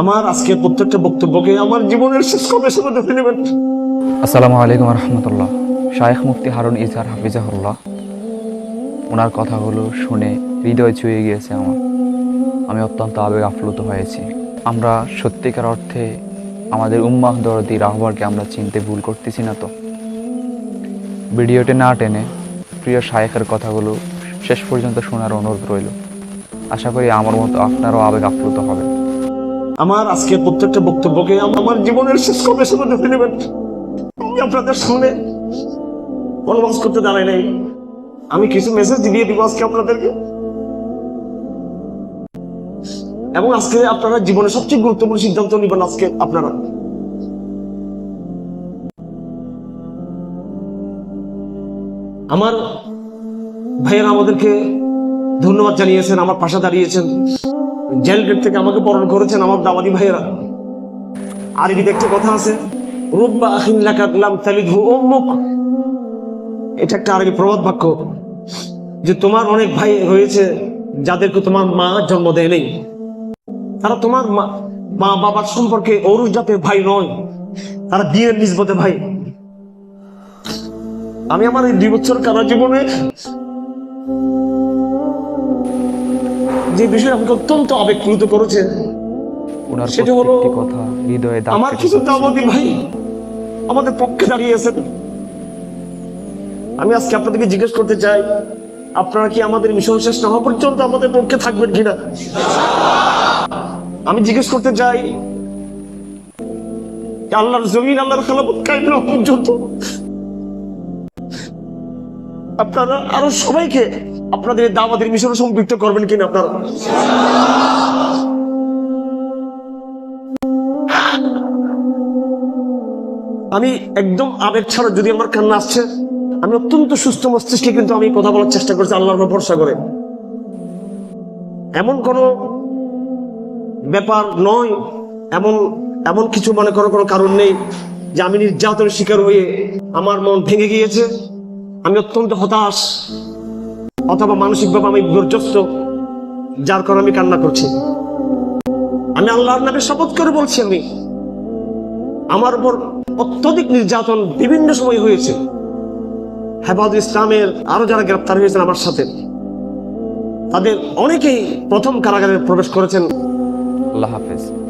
আমার আজকে প্রত্যেকটা বক্তব্যকে আমার জীবনের শেষ কবে দেখে নেবেন আসসালামু আলাইকুম রহমতুল্লাহ। শায়েখ মুফতি হারুন ইজহার হাফিজাহুল্লাহ। ওনার কথাগুলো শুনে হৃদয় ছুঁয়ে গিয়েছে আমার। আমি অত্যন্ত আবেগ আপ্লুত হয়েছি। আমরা সত্যিকার অর্থে আমাদের উম্মাহ দরদি রাহবারকে আমরা চিনতে ভুল করতেছি না তো। ভিডিওটি না টেনে প্রিয় শায়েখের কথাগুলো শেষ পর্যন্ত শোনার অনুরোধ রইল। আশা করি আমার মতো আপনারও আবেগ আপ্লুত হবে আমার আজকে প্রত্যেকটা বক্তব্যকে আমার জীবনের শেষ কবে দেখে নেবেন আমি আপনাদের সামনে বনবাস করতে দাঁড়াই নাই। আমি কিছু মেসেজ দিয়ে দিব আজকে আপনাদেরকে। এবং আজকে আপনারা জীবনের সবচেয়ে গুরুত্বপূর্ণ সিদ্ধান্ত নেবেন আজকে আপনারা। আমার ভাইয়েরা আমাদেরকে ধন্যবাদ জানিয়েছেন, আমার পাশে দাঁড়িয়েছেন। জেল গেট থেকে আমাকে বরণ করেছেন আমার দাবাদি ভাইয়েরা। আরবিতে একটা কথা আছে, রুব্বা আখিন লাকা লাম তালিদহু উম্মুক। এটা একটা আরবি প্রবাদ বাক্য, যে তোমার অনেক ভাই রয়েছে যাদেরকে তোমার মা জন্ম দেয় নেই। তারা তোমার মা বাবার সম্পর্কে অরুষ জাতের ভাই নয়, তারা বিয়ের নিসবতে ভাই। আমি আমার এই দুই বছর কারা জীবনে যে বিষয় আমাকে অত্যন্ত আবেগপ্লুত করেছে ওনার সেটা হলো কথা হৃদয়ে আমার কিছু। ভাই আমাদের পক্ষে দাঁড়িয়েছেন আমি আজকে আপনাদেরকে জিজ্ঞেস করতে চাই আপনারা কি আমাদের মিশন শেষ না হওয়া পর্যন্ত আমাদের পক্ষে থাকবেন কিনা? আমি জিজ্ঞেস করতে চাই আল্লাহর জমিন আল্লাহর খেলাপত কায়েম না পর্যন্ত? আপনারা আরও সবাইকে আপনাদের দাওয়াতের মিশনে সম্পৃক্ত করবেন কিনা আপনারা? আমি একদম আবেগ ছাড়া যদি আমার কান্না আসছে, আমি অত্যন্ত সুস্থ মস্তিষ্কে কিন্তু আমি কথা বলার চেষ্টা করছি, আল্লাহর ভরসা করে। এমন কোন ব্যাপার নয়, এমন এমন কিছু মনে করার কোনো কারণ নেই যে আমি নির্যাতনের শিকার হয়ে আমার মন ভেঙে গিয়েছে। আমি অত্যন্ত হতাশ। অথবা মানসিকভাবে আমি বিপর্যস্ত, যার কারণে আমি কান্না করছি। আমি আল্লাহর নামে শপথ করে বলছি আমি, আমার উপর অত্যধিক নির্যাতন বিভিন্ন সময় হয়েছে। হেফাজ ইসলামের আরও যারা গ্রেপ্তার হয়েছেন আমার সাথে, তাদের অনেকেই প্রথম কারাগারে প্রবেশ করেছেন। আল্লাহ হাফেজ।